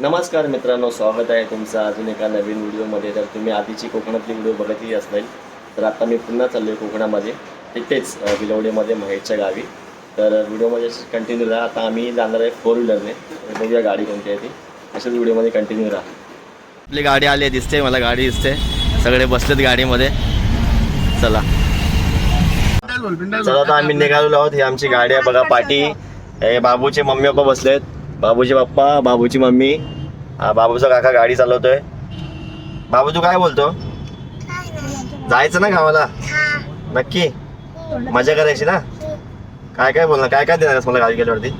नमस्कार मित्रांनो स्वागत आहे तुमचं अजून एका नवीन व्हिडिओमध्ये. तर तुम्ही आधीची कोकणातली व्हिडिओ बघितली असेल तर आता मी पुन्हा चाललो आहे कोकणामध्ये तिथेच बिलवडेमध्ये बिलवडीमध्ये महेशच्या गावी. तर व्हिडिओमध्ये कंटिन्यू राहा. आता आम्ही जाणार आहे फोर व्हीलरने बघूया गाडी कोणती आहे ती? अशाच व्हिडिओमध्ये कंटिन्यू राहा. आपली गाडी आली आहे दिसते मला गाडी दिसते सगळे बसलेत गाडीमध्ये. चला. चला आता आम्ही निघालो आहोत. ही आमची गाडी आहे. बघा पाठी हे बाबूचे मम्मी पप्पा बसलेत. बाबूचे पप्पा बाबूची मम्मी हा बाबूचा काका गाडी चालवतोय. बाबू तू काय बोलतो? जायचं ना गावाला? नक्की? मजा करायची ना? काय काय बोलणार? काय काय देणार मला गाडी गेल्यावरती?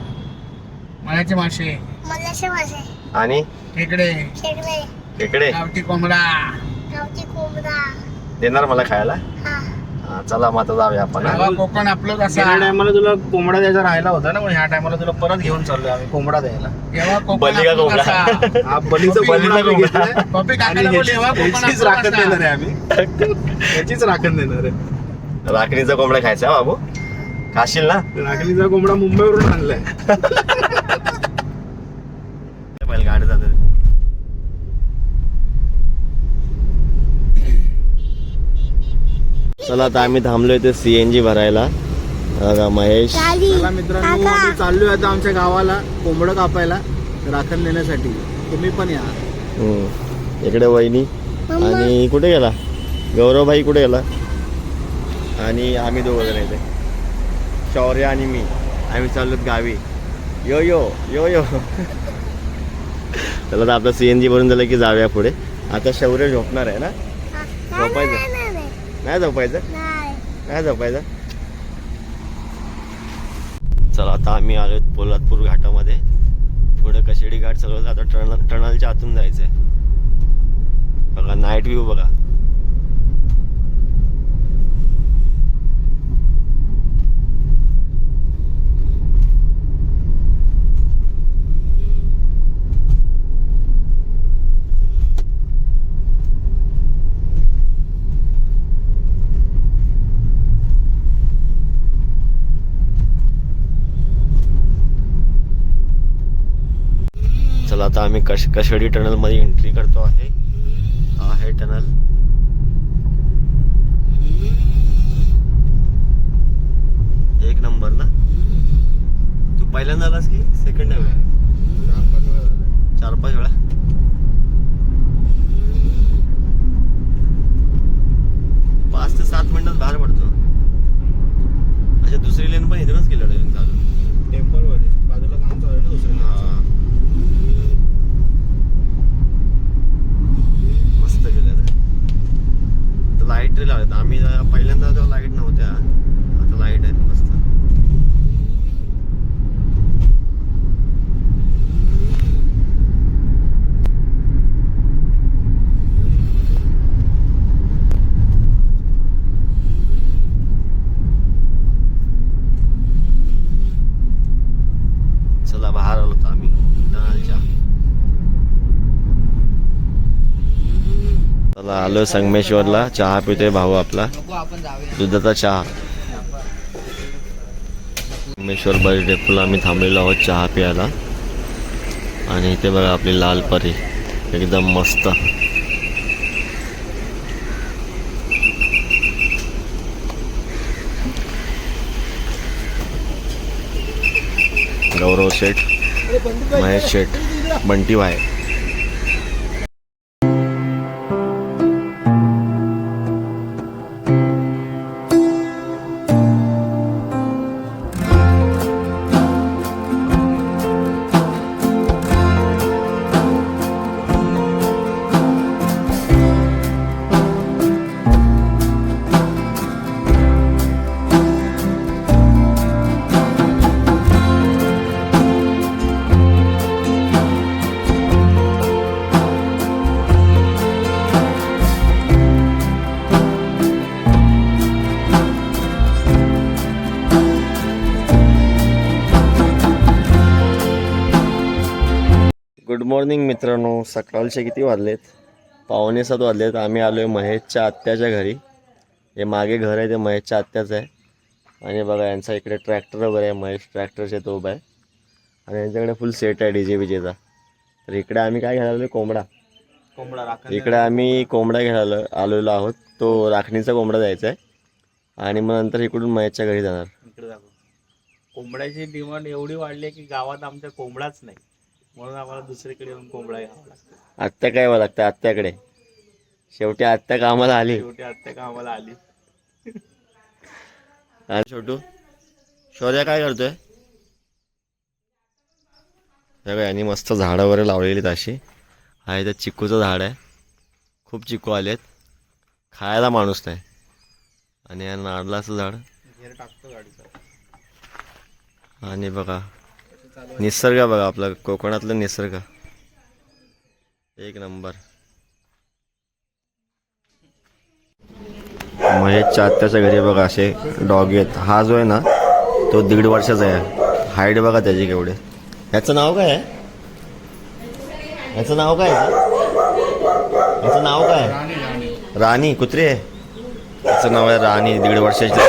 मळ्याचे मासे. मलाशे मासे. आणि? खेकडे. खेकडे. इकडे गावठी कोंबडा. कोंबडा. देणार मला खायला? हा. हा, चला मग आता जाऊया आपण हा. कोकण आपलं कसं गेल्या टायमाला तुला कोंबडा द्यायचा राहिला होता ना पण ह्या टायमाला तुला परत घेऊन चाललोय आम्ही कोंबडा द्यायला तेव्हा कोकण बलिका आपलं कोंबडा. कसा हा बलीचा बलीचा कोंबडा आम्ही कोंबडा. घेतलाय. पप्पी आणि काकाला बोल तेव्हा ह्याची- कोकण ह्याचीच आपलं राखण देणार कसा. आहे आम्ही ह्याचीच राखण देणार आहे राखणीचा कोंबडा खायचा हा बाबू खाशील ना राखणीचा कोंबडा मुंबईवरून आणलाय बैल गाडी जाते चला आता आम्ही थांबलोय ते सी एन जी भरायला. बघा महेश. चला मित्रांनो आम्ही चाललोय आता आमच्या गावाला कोंबडं कापायला राखण देण्यासाठी. तुम्ही पण या. हम्म. इकडे वहिनी. आणि कुठे गेला? गौरवभाई कुठे गेला? आणि आम्ही दोघं जण इथे. शौर्य आणि मी. आम्ही चाललोत गावी. यो यो यो यो. चला तर आपलं सी एन जी भरून झालं की जाऊया पुढे. आता शौर्य झोपणार आहे ना? झोपायचं. नाही झोपायचं? काय झोपायचं? चला आता आम्ही आलो पोलादपूर घाटामध्ये. पुढे कशेडी घाट सगळं आता टनल टनलच्या आतून जायचंय. बघा नाईट व्ह्यू बघा. कश कशेडी टनलमध्ये एंट्री करतो आहे. हा आहे टनल. एक नंबर ना? तू पहिल्यांदा आलास की सेकंड चार पाच वेळा? चला आलो संगमेश्वरला. चहा पितोय भाऊ आपला. दुधाचा चहा. संगमेश्वर बस डेपोला आम्ही थांबलेलो आहोत चहा प्यायला. आणि इथे बघा आपली लाल परी. एकदम मस्त. गौरव शेठ महेश शेठ बंटी भाई. सकाळचे किती वाजलेत? पावणे सात वाजलेत. आम्ही आलो आहे महेशच्या आत्याच्या घरी. हे मागे घर आहे ते महेशच्या आत्याचं आहे. आणि बघा यांचा इकडे ट्रॅक्टर वगैरे आहे. महेश ट्रॅक्टरच्या तो उभा आहे. आणि यांच्याकडे फुल सेट आहे डी जे विजेचा. तर इकडे आम्ही काय घ्यायला आलोय? कोंबडा. कोंबडा इकडे आम्ही कोंबडा घ्यायला आलेलो आहोत. तो राखणीचा कोंबडा द्यायचा आहे. आणि मग नंतर इकडून महेशच्या घरी जाणार. कोंबड्याची डिमांड एवढी वाढली आहे की गावात आमच्या कोंबडाच नाही. म्हणून आम्हाला दुसरीकडे येऊन कोंबडा घ्यावा लागतो. आत्या काय व्हावं लागतं? आत्याकडे. शेवटी आत्या कामाला आली. शेवटी आत्या का आम्हाला आली. आणि छोटू शौर्या काय करतोय? बघा यांनी मस्त झाडं वगैरे लावलेली अशी. आहे तर चिक्कूचं झाड आहे. खूप चिक्कू आलेत खायला माणूस नाही. आणि या नारळाचं झाड. घेर टाकतो गाडीचा. आणि बघा निसर्ग बघा आपला कोकणातलं निसर्ग. एक नंबर. महेशच्या आत्याच्या घरी बघा असे डॉग आहेत. हा जो आहे ना तो दीड वर्षाचा आहे. हाईट बघा त्याची केवढे. ह्याचं नाव काय आहे? ह्याचं नाव काय आहे? ह्याचं नाव काय राणी कुत्री आहे? तिचं नाव आहे राणी दीड वर्षाची.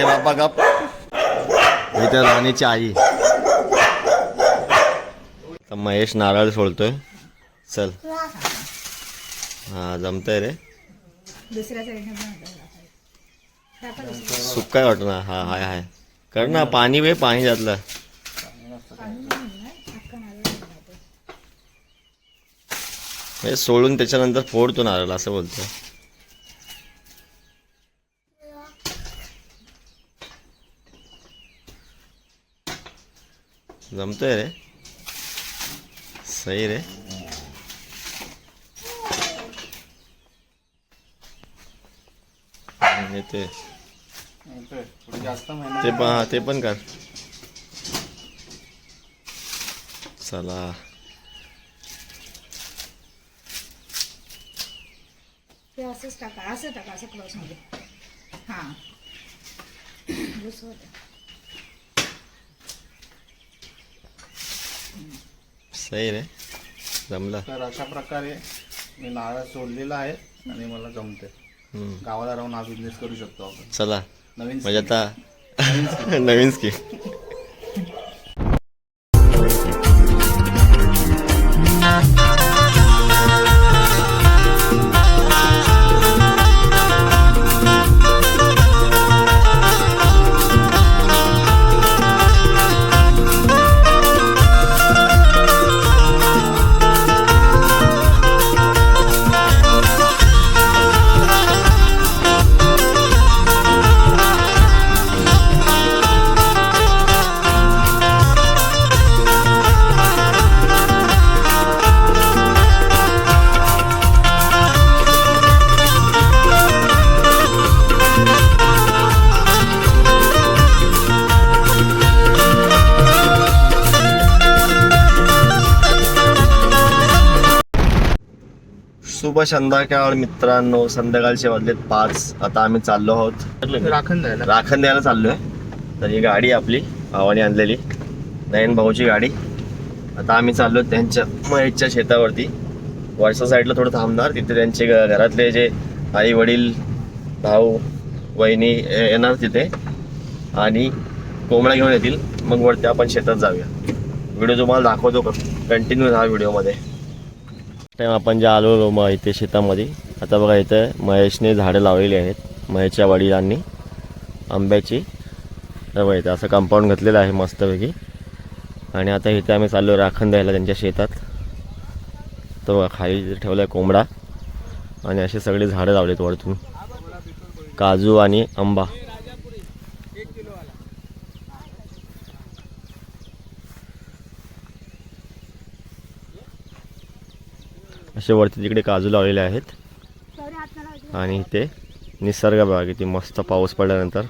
ए बाबा गप. इथे राणीची आई. तर महेश नारळ सोडतोय चल. हा जमतंय रे. सुक्का वाटत ना हा हाय हाय. कर ना पाणी वे पाणी त्यातलं. हे सोडून त्याच्यानंतर फोडतो नारळ असं बोलतोय. जमतोय रे. सही रे आणि ते थोडी जास्त मेहनत ते पण हा, ते पण कर चला ते असंच टाका असं टाका असं क्लोजमध्ये हां सही रे. जमलं. तर अशा प्रकारे मी नारळ सोडलेला आहे आणि मला जमते हम्म. गावाला राहून हा बिझनेस करू शकतो आपण. चला. नवीन म्हणजे आता नवीन स्कीम शुभ संध्याकाळ मित्रांनो. संध्याकाळचे वाजलेत पाच. आता आम्ही चाललो आहोत. राखण जायला राखण द्यायला चाललोय. तर ही गाडी आपली भावाने आणलेली. नयन भाऊची गाडी. आता आम्ही चाललो त्यांच्या महेशच्या शेतावरती. वरच्या साईडला थोडं थांबणार. तिथे त्यांचे घरातले जे आई वडील भाऊ वहिनी येणार तिथे. आणि कोंबड्या घेऊन येतील. मग वरती आपण शेतात जाऊया. व्हिडिओ तुम्हाला दाखवतो. कंटिन्यू राहा व्हिडिओमध्ये. टाइम आपण जे आलो मग इथे शेतामध्ये आता बघा इथे महेशने झाडं लावलेली आहेत महेशच्या वडिलांनी आंब्याची तर बघा इथं असं कंपाऊंड घातलेलं आहे मस्तपैकी. आणि आता इथे आम्ही चाललो राखण द्यायला त्यांच्या शेतात. तर बघा खाली ठेवला आहे कोंबडा. आणि असे सगळे झाडं लावलेत वरतून. काजू आणि आंबा. असे वरती तिकडे काजू लावलेले आहेत. आणि इथे निसर्ग बघा किती मस्त पाऊस पडल्यानंतर.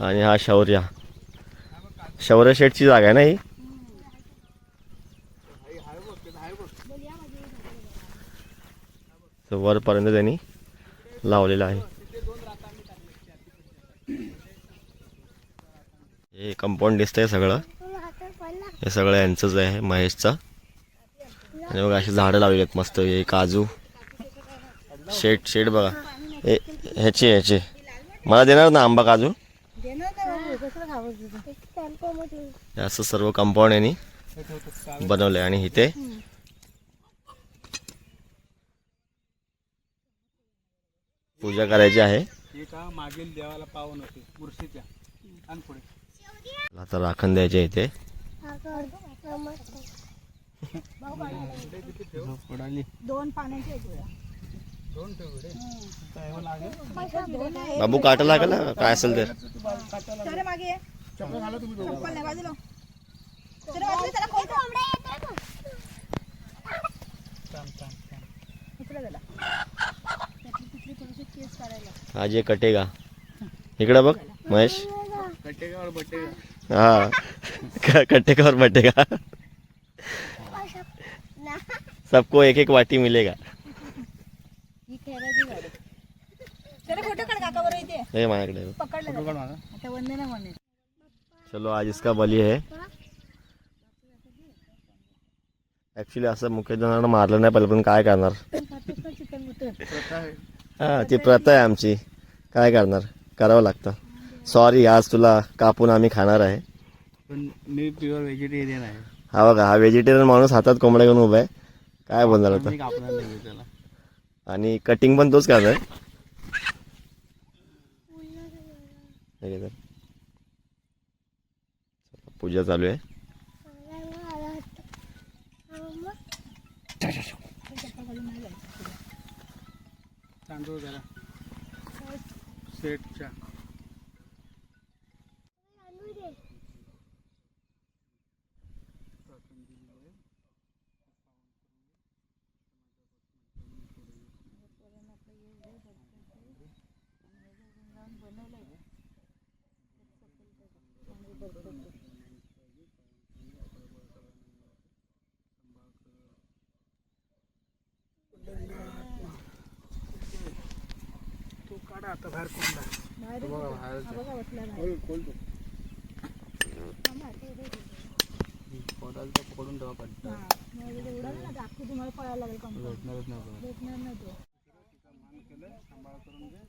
आणि हा शौर्य. शौर्य शेठची जागा आहे ना ही? तर वरपर्यंत त्यांनी लावलेलं आहे. हे कंपाऊंड दिसतंय सगळं. हे सगळं यांचंच आहे महेशचं. आणि बघा अशी झाडं लावलेली आहेत मस्त. हे काजू. शेट शेट बघा. हे ह्याचे ह्याचे. मला देणार ना आंबा काजू? असं सर्व कंपाऊंड यांनी बनवलंय. आणि इथे पूजा करायची आहे. मागील देवाला पावन होते आता राखण द्यायचे इथे. दोन पाण्याचे आहेत वेळा. दोन ठेवडे दोन आहे. बाबू काटा लागेल ना काय असेल तर चला मागे ये. चप्पल नाही बाजूला चला बाजूला चला खोल. इकडे गेला. त्यातली तिथली थोडीशी केस काढायला हा जे कटेगा इकडे बघ महेश कट्टेगावर बट्टे हा क- कटेगावर बटेगा सबको एक एक वाटी मिलेगा। ही माझ्याकडे चलो आज इसका बली है. ऍक्च्युली असं मुख्य जणांना मारलं नाही पाहिजे पण काय करणार? हा ती प्रथा आहे आमची. काय करणार? करावं लागतं. सॉरी आज तुला कापून आम्ही खाणार आहे. पण मी प्युअर व्हेजिटेरियन आहे. हा बघा हा व्हेजिटेरियन माणूस हातात कोंबड्या घेऊन उभा आहे. काय बोलणार होता मी कापणार नाही त्याला. आणि कटिंग पण तोच करणार हे घे तर. पूजा चालू आहे. तांदूळ जरा. सेटच्या तो काढा आता बाहेर कोणाला. पकडून ठेवा पडतं उडाल ना दाखवू तुम्हाला पळायला लागेल कंपनी भेटणारच नाही भेटणार नाही तो. आज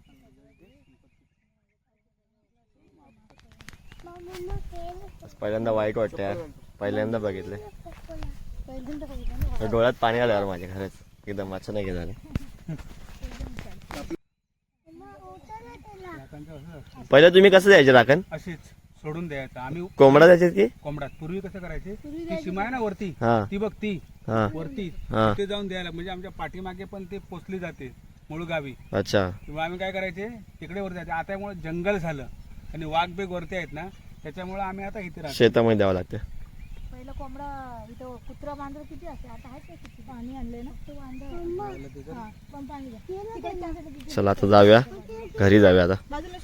पहिल्यांदा वाईट वाटतं यार. पहिल्यांदा बघितले पहिल्यांदा बघितलं ना डोळ्यात पाणी आलं यार माझ्या खरंच. एकदम अचानक झाले. पहिलं तुम्ही कसं द्यायचे राखण? अशीच सोडून द्यायचं. आम्ही कोंबडा द्यायचे की? कोंबडा. पूर्वी कसं करायचे? ती सीमा आहे ना वरती. हा. ती बघ ती. हा. वरती. हा. ते जाऊन द्यायला. म्हणजे आमच्या पाठीमागे पण ते पोचली जाते मूळ गावी. अच्छा. किंवा आम्ही काय करायचे? तिकडे वर जायचे. आता यामुळे जंगल झालं. आणि वाघ बेग वरती आहेत ना त्याच्यामुळे आम्ही आता इथे राहतो. शेतामध्ये द्यावं लागतं. पहिलं कोंबडा इथं कुत्रा बांधर किती असते आता आहेत का किती? पाणी आणलंय ना? तो बांधर हा पण पाणी द्या. तिकडे त्यासाठी किती- चला आता जाऊया. घरी जाऊया आता. बाजूला.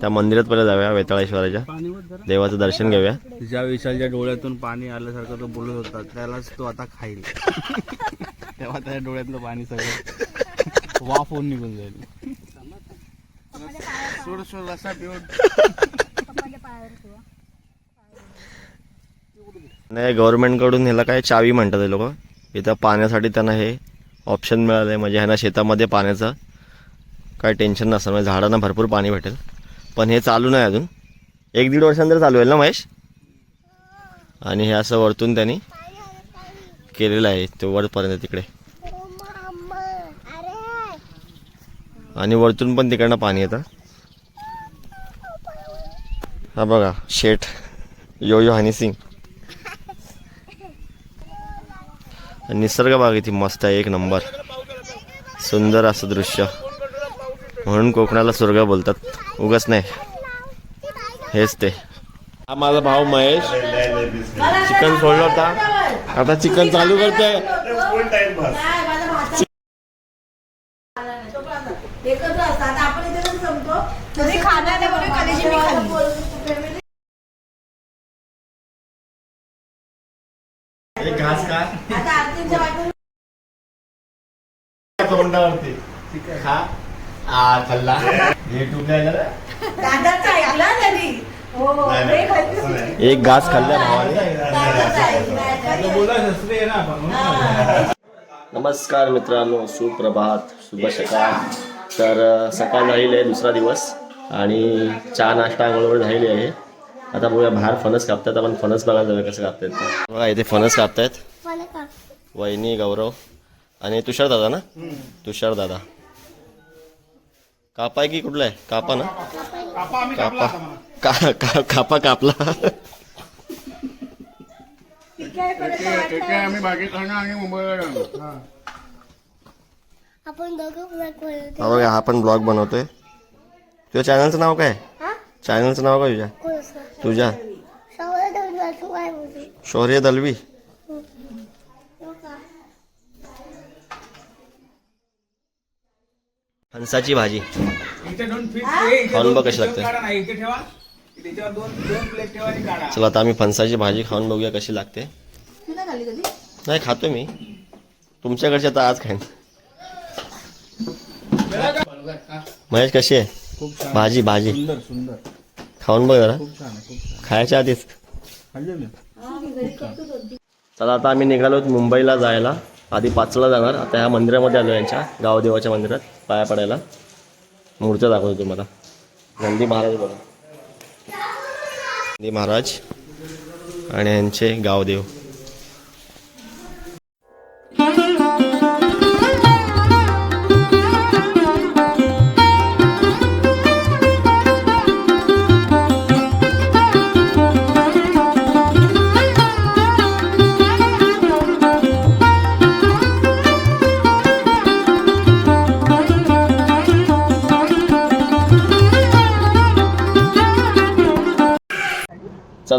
त्या मंदिरात पहिलं जाऊया वेताळेश्वराच्या. पाणीवर जरा. देवाचं दर्शन घेऊया. ज्या विशालच्या डोळ्यातून पाणी आल्यासारखं तो बोलत होता त्यालाच तो आता खाईल. तेव्हा त्याच्या डोळ्यातलं पाणी सगळं वाफ होऊन निघून जाईल. सोड सोड ठेवा. नाही गव्हर्नमेंटकडून ह्याला काय चावी म्हणतात हे लोक? इथं पाण्यासाठी त्यांना हे ऑप्शन मिळालं आहे म्हणजे ह्यांना शेतामध्ये पाण्याचं काय टेन्शन नसतं म्हणजे झाडांना भरपूर पाणी भेटेल. पण हे चालू नाही अजून. एक दीड वर्षानंतर चालू होईल ना महेश? आणि हे असं वरतून त्यांनी केलेलं आहे. ते वरपर्यंत तिकडे. आणि वरतून पण तिकडनं पाणी येतं. हा बघा शेठ यो यो हनी सिंग निसर्ग बाग इथे मस्त आहे एक नंबर. सुंदर असं दृश्य. म्हणून कोकणाला स्वर्ग बोलतात. उगच नाही. हेच ते. हा माझा भाऊ महेश. चिकन सोडलं होता. आता चिकन चालू करतोय एकत्र असतात आपण इथे कसं जमतो तुम्ही खाणार नाही म्हणून कधीची मी खाल्ली एक घास का आता आरतीच्या बाजूला तोंडावरती. खा आ खाल्ला हे दादाचं ऐकलं हो हे खाल्लं. एक घास खाल्ला भावाने दादाचं ऐकलं. नमस्कार मित्रांनो सुप्रभात शुभ सकाळ. तर अ, सकाळ झालेली आहे दुसरा दिवस. आणि चहा नाश्ता आंघोळ झालेली आहे. आता बघूया बाहेर फणस कापतात आपण. फणस बघायला जाऊया कसं कापतात ते. बघा इथे फणस कापतायत. वहिनी गौरव. आणि तुषार दादा ना? तुषार दादा. कापाय की कुठला आहे? कापा ना? कापा. का का- कापा कापला. आम्ही आणि मुंबईला. आपण हा बघा हा पण ब्लॉग बनवतोय. तुझ्या चॅनलचं नाव काय? हा? चॅनलचं नाव काय तुझ्या? तुझ्या? शौर्य दलवी हो का फणसाची भाजी. हे, खाऊन बघ कशी लागते. काढा ना, इथे ठेवा. त्याच्यावर दोन दोन प्लेट ठेवा आणि काढा. चला आता आम्ही फणसाची भाजी खाऊन बघूया कशी लागते. नाही खातो मी. तुमच्याकडची आता आज खाईन. महेश कशी आहे? खूप छान. भाजी भाजी. सुंदर सुंदर. खाऊन बघ जरा. खूप छान आहे खूप छान. खायच्या आधीच. चला आता आम्ही निघालो मुंबईला जायला. आधी पाचला जाणार. आता ह्या मंदिरामध्ये आलो यांच्या. गावदेवाच्या मंदिरात. पाया पडायला. मूर्त्या दाखवतो तुम्हाला. नंदी महाराज बघा. नंदी महाराज आणि यांचे गावदेव.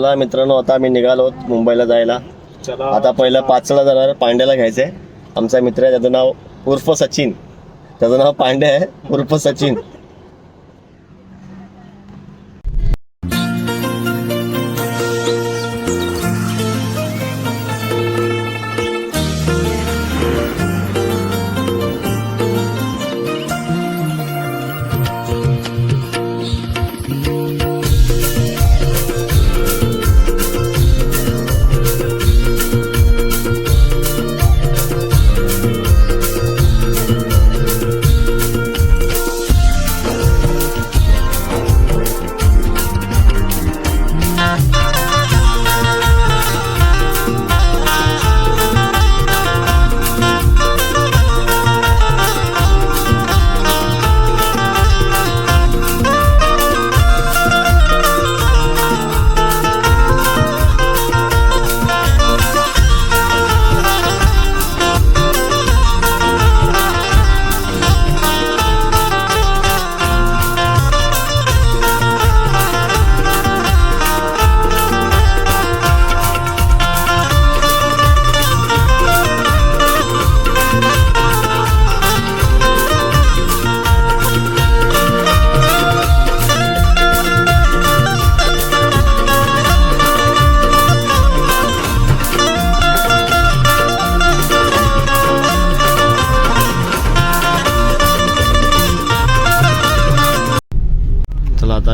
चला मित्रांनो आता आम्ही निघालो मुंबईला जायला. आता पहिलं पाचला जाणार पांड्याला घ्यायचंय आमचा मित्र आहे त्याचं नाव उर्फ सचिन. त्याचं नाव पांडे आहे उर्फ सचिन.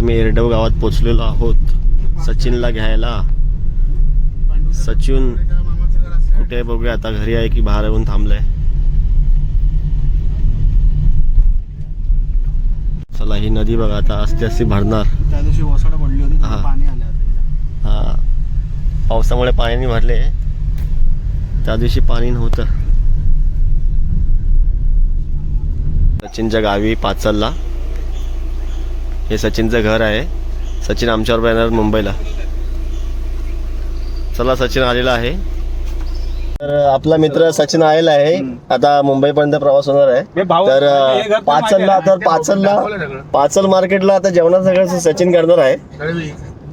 आम्ही एरडव गावात पोचलेलो आहोत. सचिनला घ्यायला. सचिन कुठे बघूया आता घरी आहे की बाहेर येऊन थांबलाय. चला ही नदी बघा आता असते असते भरणार. त्या दिवशी पडली होती हा. पाणी आलं. हा. पावसामुळे पाणी भरले. त्या दिवशी पाणी नव्हतं. सचिनच्या गावी पाचलला. हे सचिनचं घर आहे. सचिन आमच्याबरोबर येणार मुंबईला. चला सचिन आलेला आहे. तर आपला मित्र सचिन आलेला आहे. आता मुंबईपर्यंत प्रवास होणार आहे. तर पाचलला तर. पाचलला. पाचल मार्केटला आता जेवणाचं सगळं सचिन करणार आहे.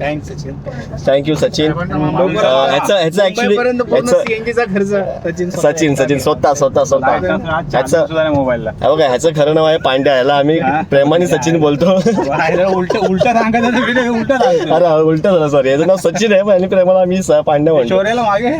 थँक्स सचिन थँक्यू सचिन ह्याचं ह्याचं ऍक्च्युली ह्याचं सीएनजीचा खर्च सचिन सचिन सचिन स्वतः स्वतः स्वतः. ह्याचं मोबाईलला. हे बघा ह्याचं खरं नाव आहे पांड्या. ह्याला आम्ही प्रेमाने सचिन बोलतो. उलट उलट उलट अरे उलट झालं सॉरी याचं नाव सचिन आहे पण आणि प्रेमाला आम्ही स- पांड्या म्हणतो. मागे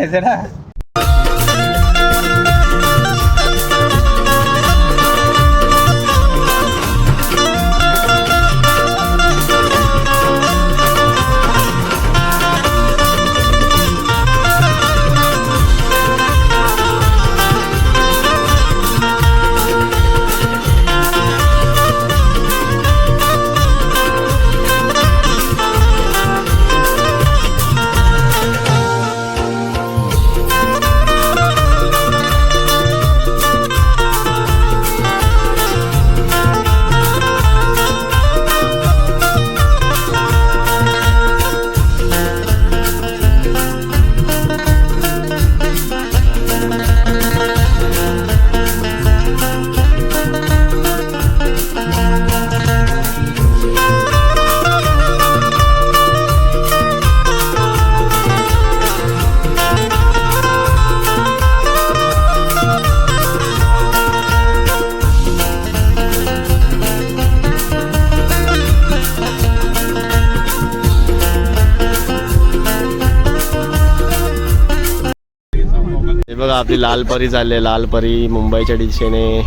आपली लाल परी झाली लाल परी मुंबईच्या दिशेने.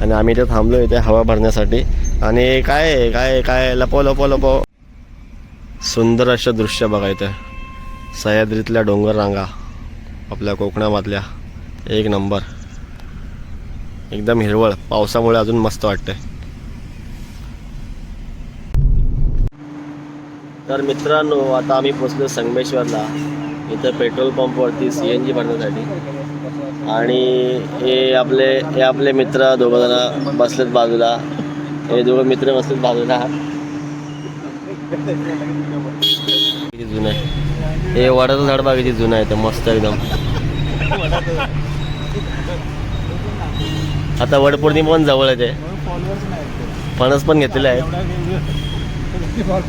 आणि आम्ही इथे थांबलो इथे हवा भरण्यासाठी. आणि काय आहे, काय काय लपो लपो लपो. सुंदर असं दृश्य बघा इथे. सह्याद्रीतल्या डोंगर रांगा आपल्या कोकणामधल्या. एक नंबर. एकदम हिरवळ. पावसामुळे अजून मस्त वाटतंय. तर मित्रांनो आता आम्ही पोचलो संगमेश्वरला. इथं पेट्रोल पंपवरती सी एन जी भरण्यासाठी. आणि हे आपले हे आपले मित्र दोघं जण बसलेत बाजूला. हे दोघं मित्र बसलेत बाजूला. किती जुनं आहे हे वडाचं झाड बघा किती जुनं आहे ते मस्त एकदम. आता वडपौर्णिमा पण जवळ आहे ते. फणस पण घेतलेलं आहे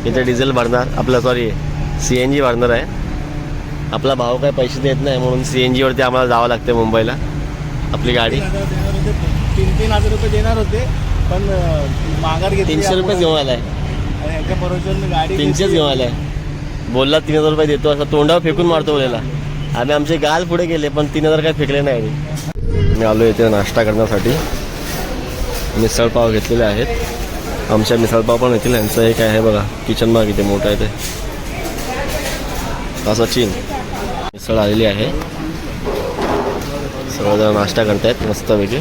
इथे डिझेल भरणार आपलं सॉरी सी एन जी भरणार आहे. आपला भाऊ काय पैसे देत नाही म्हणून सी एन जीवरती आम्हाला जावं लागते मुंबईला. आपली गाडी. तीन तीन हजार रुपये देणार होते पण माघार घेतली तीनशे रुपये घेऊन आलाय. गाडी तीनशेच घेऊन आलाय. बोलला तीन हजार रुपये देतो असं तोंडावर फेकून मारतो बोलायला. आम्ही आमचे गाल पुढे गेले पण तीन हजार काय फेकले नाही मी आलो इथे नाश्ता करण्यासाठी. मिसळपाव घेतलेले आहेत. आमच्या मिसळपाव पण येतील यांचं एक आहे बघा किचन बाग इथे मोठं आहे ते. असं चीन. सळ आलेली आहे. सर्वजण नाश्ता करतायत मस्तपैकी